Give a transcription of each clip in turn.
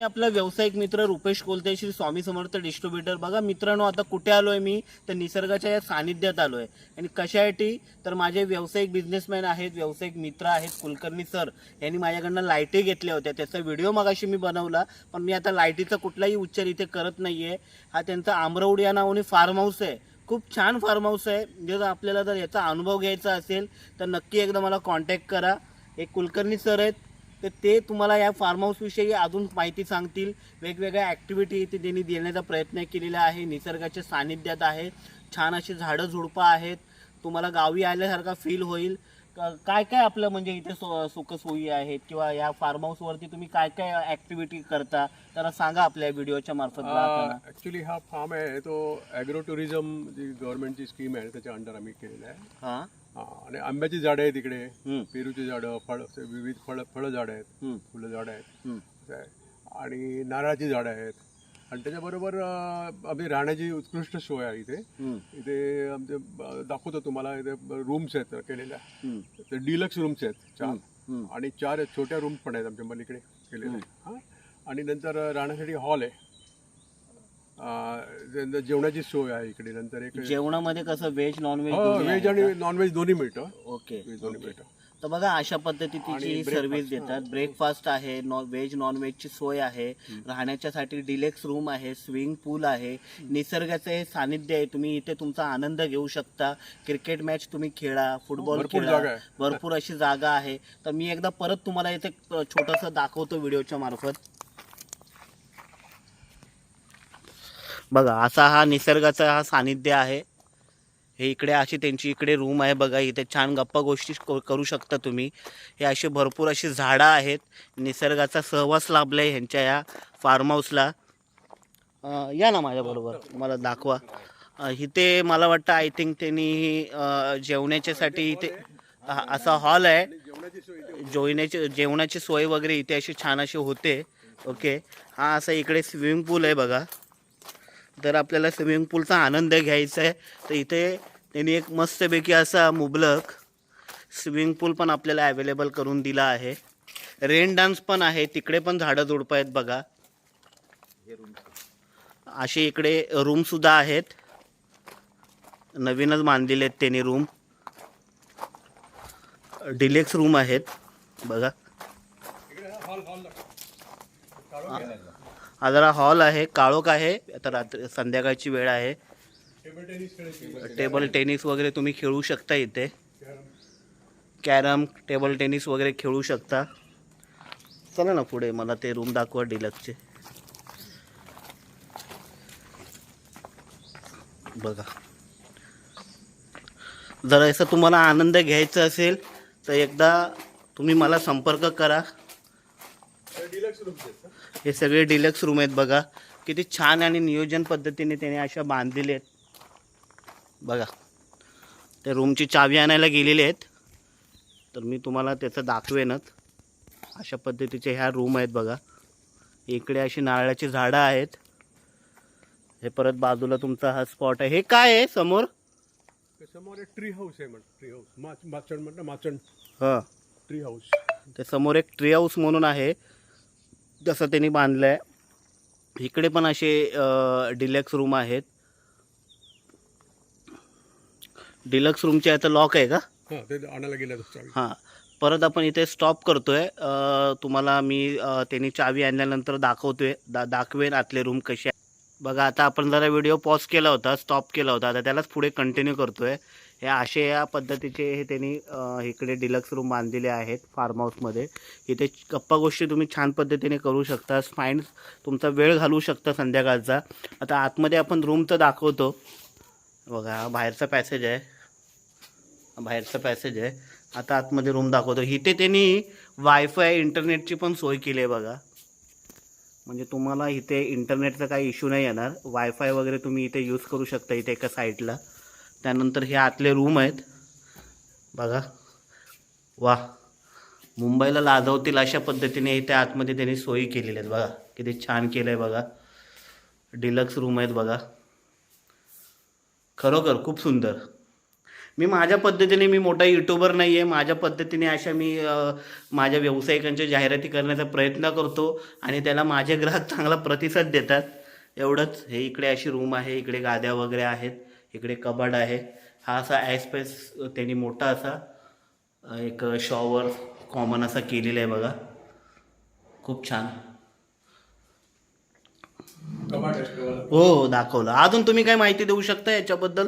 आपला व्यावसायिक मित्र रुपेश कोलते श्री स्वामी समर्थ डिस्ट्रीब्युटर. बघा मित्रांनो आता कुठे आलो आहे मी? तर निसर्गाच्या या सानिध्यात आलो आहे आणि कशासाठी तर माझे व्यावसायिक बिझनेसमॅन आहेत व्यावसायिक मित्र आहेत कुलकर्णी सर यांनी माझ्याकडनं लायटी घेतल्या होत्या. त्याचा व्हिडिओ मगाशी मी बनवला पण मी आता लायटीचा कुठलाही उच्चार इथे करत नाहीये. हा त्यांचा आमरवड या नावाने फार्म हाऊस आहे. खूप छान फार्म हाऊस आहे. जर आपल्याला जर याचा अनुभव घ्यायचा असेल तर नक्की एकदा मला कॉन्टॅक्ट करा. एक कुलकर्णी सर आहेत तर ते तुम्हाला या फार्म हाऊसविषयी अजून माहिती सांगतील. वेगवेगळ्या ॲक्टिव्हिटी इथे त्यांनी देण्याचा प्रयत्न केलेला आहे. निसर्गाच्या सानिध्यात आहे. छान अशी झाडं झुडपं आहेत. तुम्हाला गावी आल्यासारखा फील होईल. काय काय आपलं म्हणजे इथे सो सुखसोयी आहेत? किंवा या फार्म हाऊसवरती तुम्ही काय काय ॲक्टिव्हिटी करता? त्याला सांगा आपल्या व्हिडिओच्या मार्फत ॲक्च्युली हा फार्म आहे. तो ॲग्रो टुरिझम जी गव्हर्नमेंटची स्कीम आहे त्याच्या अंडर आम्ही केलेला आहे. हा, आणि आंब्याची झाडं आहेत इकडे. हम्म. पेरूची झाडं फळ विविध फळ फळं झाडं आहेत. फुलं झाडं आहेत. आणि नारळाची झाडं आहेत. आणि त्याच्याबरोबर आम्ही राहण्याची उत्कृष्ट सोय आहे इथे. इथे आमचे दाखवतो तुम्हाला इथे रूम्स आहेत केलेल्या. ते डिलक्स रूम्स आहेत चार. आणि चार छोट्या रूम्स पण आहेत आमच्या पलीकडे केलेल्या. हां. आणि नंतर राहण्यासाठी हॉल आहे. जेवणाची सोय आहे इकडे नंतर एक जेवणामध्ये कसं व्हेज नॉन व्हेज व्हेज आणि नॉनव्हेज दोन्ही मिळतं. ओके व्हेज दोन्ही मिळतं. तर बघा अशा पद्धतीची जी सर्व्हिस देतात ब्रेकफास्ट आहे नॉन व्हेज नॉन व्हेजची सोय आहे राहण्याच्यासाठी डिलेक्स रूम आहे स्विमिंग पूल आहे निसर्गाचं हे सानिध्य आहे तुम्ही इथे तुमचा आनंद घेऊ शकता. क्रिकेट मॅच तुम्ही खेळा फुटबॉल भरपूर खेळा जागा आहे. भरपूर अशी जागा आहे. तर मी एकदा परत तुम्हाला इथे छोटस दाखवतो व्हिडिओच्या मार्फत. बघा असा हा निसर्गाचा हा सानिध्य आहे. हे इकडे अशी त्यांची इकडे रूम आहे बघा इथे छान गप्पा गोष्टी क- करू शकता तुम्ही. हे अशी भरपूर अशी झाडं आहेत. निसर्गाचा सहवास लाभला आहे ह्यांच्या या फार्म हाऊसला या ना माझ्याबरोबर मला दाखवा. इथे मला वाटतं आय थिंक त्यांनी जेवण्याच्यासाठी इथे असा हॉल आहे. जेवण्याची जेवणाची जेवणाची सोय वगैरे इथे अशी छान अशी होते. ओके हा असा इकडे स्विमिंग पूल आहे बघा. जर आपल्याला स्विमिंग पूलचा आनंद घ्यायचा आहे. तर इथे त्यांनी एक मस्तपैकी असा मुबलक स्विमिंग पूल पण आपल्याला अवेलेबल करून दिला आहे. रेन डान्स पण आहे. तिकडे पण झाडं झुडपं आहेत बघा. असे इकडे रूमसुद्धा आहेत. नवीनच बांधलेले आहेत त्यांनी रूम डिलेक्स रूम आहेत. बघा. हा जरा हॉल आहे काळोख आहे. आता रात्री संध्याकाळची वेळ आहे. टेबल टेनिस वगैरे तुम्ही खेळू शकता इथे. कॅरम टेबल टेनिस वगैरे खेळू शकता. चला ना पुढे मला ते रूम दाखवा डिलक्सचे. बघा. जर असं तुम्हाला आनंद घ्यायचा असेल तर एकदा तुम्ही मला संपर्क करा. डिलक्स रूम हे सगळे डिलक्स रूम आहेत बघा. किती छान आणि नियोजन पद्धतीने त्याने अशा बांधलेले आहेत. बघा. त्या रूमची चावी आणायला गेलेले आहेत. तर मी तुम्हाला त्याचं दाखवेनच अशा पद्धतीचे ह्या रूम आहेत बघा. इकडे अशी नारळाची झाडं आहेत. हे परत बाजूला तुमचा हा स्पॉट आहे. हे काय आहे समोर? समोर एक ट्री हाऊस आहे ट्री हाऊस माच माचण म्हणतं माचण. हां. ट्री हाऊस ते समोर एक ट्री हाऊस म्हणून आहे. जसं त्यांनी बांधलं आहे इकडे पण असे डिलक्स रूम आहेत. डिलक्स रूमचे आता लॉक आहे का? हां आणायला चावी. हां. परत आपण इथे स्टॉप करतोय. तुम्हाला मी त्यांनी चावी आणल्यानंतर दाखवतोय. दा दाखवेन आतले रूम कसे आहे बघा आता आपण जरा व्हिडिओ पॉज केला होता स्टॉप केला होता. आता त्यालाच पुढे कंटिन्यू करतोय. हे असे या पद्धतीचे हे त्यांनी इकडे डिलक्स रूम बांधलेले आहेत फार्म हाऊसमध्ये इथे गप्पा गोष्टी तुम्ही छान पद्धतीने करू शकता. फाईन तुमचा वेळ घालवू शकता संध्याकाळचा. आता आतमध्ये आपण रूम तर दाखवतो. बघा बाहेरचा पॅसेज आहे. बाहेरचा पॅसेज आहे. आता आतमध्ये रूम दाखवतो. इथे त्यांनी वायफाय इंटरनेटची पण सोय केली आहे बघा. म्हणजे तुम्हाला इथे इंटरनेटचा काही इश्यू नाही येणार. वायफाय वगैरे तुम्ही इथे यूज करू शकता इथे एका साईडला त्यानंतर हे आतले रूम आहेत. बघा. वा. मुंबईला लाजवतील अशा पद्धतीने इथे आतमध्ये त्यांनी सोयी केलेल्या आहेत. बघा. किती छान केलं आहे बघा. डिलक्स रूम आहेत बघा. खरोखर खूप सुंदर. मी माझ्या पद्धतीने मी मोठा युट्यूबर नाही आहे माझ्या पद्धतीने अशा मी माझ्या व्यावसायिकांच्या जाहिराती करण्याचा प्रयत्न करतो आणि त्याला माझे ग्राहक चांगला प्रतिसाद देतात. एवढंच. हे इकडे अशी रूम आहे. इकडे गाद्या वगैरे आहेत. इकडे कबाड आहे. हा असा ॲस्पेस त्यांनी मोठा असा एक शॉवर कॉमन असा केलेला आहे बघा. खूप छान. हो हो दाखवलं. अजून तुम्ही काय माहिती देऊ शकता याच्याबद्दल?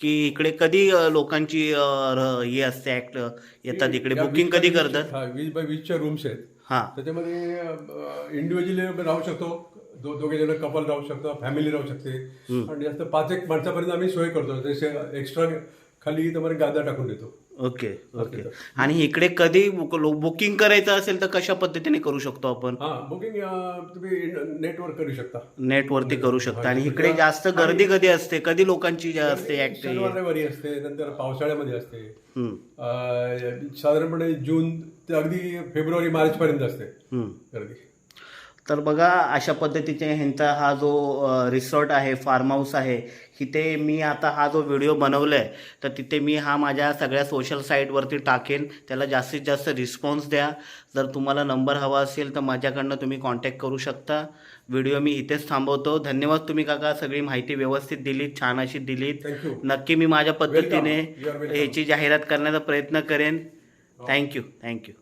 की इकडे कधी लोकांची हे असते ऍक्ट येतात इकडे? बुकिंग कधी करतात? हा, वीस बाय वीसच्या रूम्स आहेत. हां. त्याच्यामध्ये इंडिव्हिज्युअली राहू शकतो. दो दोघे जण कपल राहू शकतो फॅमिली राहू शकते. आणि जास्त पाच एक माणसापर्यंत आम्ही सोय करतो. जसे एक्स्ट्रा खाली तुम्हाला गादा टाकून देतो. Okay okay. आणि इकडे कधी बुकिंग करायचं असेल तर कशा पद्धतीने करू शकतो आपण? बुकिंग तुम्ही नेटवर करू शकता. नेटवरती करू शकतो. आणि इकडे जास्त गर्दी कधी असते? कधी लोकांची असते शनिवार असते नंतर पावसाळ्यामध्ये असते. साधारणपणे जून ते अगदी फेब्रुवारी मार्च पर्यंत असते गर्दी. तर बघा अशा पद्धतीचे ह्यांचा हा जो रिसॉर्ट आहे फार्म हाऊस आहे इथे मी आता हा जो व्हिडिओ बनवला आहे तर तिथे मी हा माझ्या सगळ्या सोशल साईटवरती टाकेन. त्याला जास्तीत जास्त रिस्पॉन्स द्या. जर तुम्हाला नंबर हवा असेल तर माझ्याकडनं तुम्ही कॉन्टॅक्ट करू शकता. व्हिडिओ मी इथेच थांबवतो. धन्यवाद तुम्ही काका सगळी माहिती व्यवस्थित दिलीत छान अशी दिलीत. नक्की मी माझ्या पद्धतीने Welcome. You are welcome. याची जाहिरात करण्याचा प्रयत्न करेन. Thank you thank you